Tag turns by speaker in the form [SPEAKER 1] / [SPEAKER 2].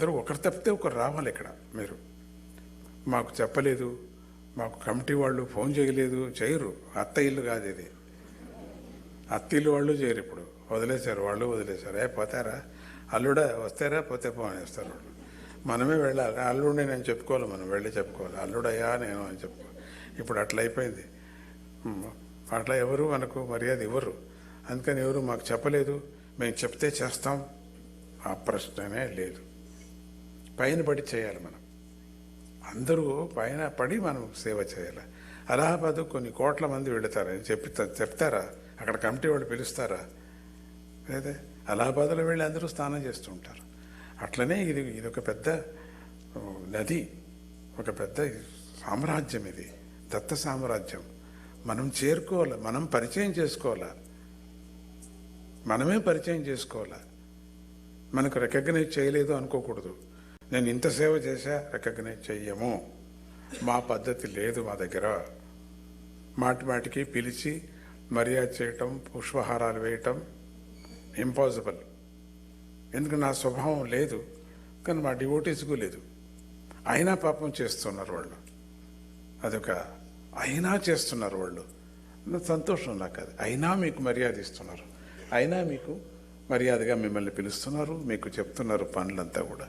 [SPEAKER 1] అందరూ ఒకరు తప్పితే ఒకరు రావాలి ఇక్కడ మీరు. మాకు చెప్పలేదు మాకు కమిటీ వాళ్ళు ఫోన్ చేయలేదు చేయరు. అత్త ఇల్లు కాదు ఇది. అత్త ఇల్లు వాళ్ళు చేయరు ఇప్పుడు. వదిలేశారు వాళ్ళు వదిలేశారు. ఏ పోతారా? అల్లుడా వస్తారా? పోతే పోనేస్తారు వాళ్ళు. మనమే వెళ్ళాలి. అల్లుడిని నేను చెప్పుకోవాలి మనం వెళ్ళి చెప్పుకోవాలి. అల్లుడయ్యా నేను అని చెప్పుకోవాలి. ఇప్పుడు అట్లా అయిపోయింది. అట్లా ఎవరు మనకు మర్యాద ఇవ్వరు. అందుకని ఎవరు మాకు చెప్పలేదు. మేము చెప్తే చేస్తాం. ఆ ప్రశ్ననే లేదు. పైన పడి చేయాలి మనం. అందరూ పైన పడి మనం సేవ చేయాలి. అలహాబాద్ కొన్ని కోట్ల మంది వెళతారు? చెప్పి చెప్తారా? అక్కడ కమిటీ వాళ్ళు పిలుస్తారా? లేదే? అలహాబాద్లో వెళ్ళి అందరూ స్నానం చేస్తుంటారు అట్లనే ఇది ఇది ఒక పెద్ద నది. ఒక పెద్ద సామ్రాజ్యం ఇది. దత్త సామ్రాజ్యం. మనం చేరుకోవాలి. మనం పరిచయం చేసుకోవాలి. మనమే పరిచయం చేసుకోవాలి. మనకు రికగ్నైజ్ చేయలేదు అనుకోకూడదు. నేను ఇంత సేవ చేశా రికగ్నైజ్ చెయ్యము. మా పద్ధతి లేదు మా దగ్గర. మాటి మాటికి పిలిచి మర్యాద చేయటం పుష్పహారాలు వేయటం ఇంపాసిబుల్ ఎందుకు నా స్వభావం లేదు కానీ మా డివోటీస్కు లేదు. అయినా పాపం చేస్తున్నారు వాళ్ళు. అదొక అయినా చేస్తున్నారు వాళ్ళు. సంతోషం నాకు అది. అయినా మీకు మర్యాద ఇస్తున్నారు. అయినా మీకు మర్యాదగా మిమ్మల్ని పిలుస్తున్నారు మీకు చెప్తున్నారు పనులంతా కూడా.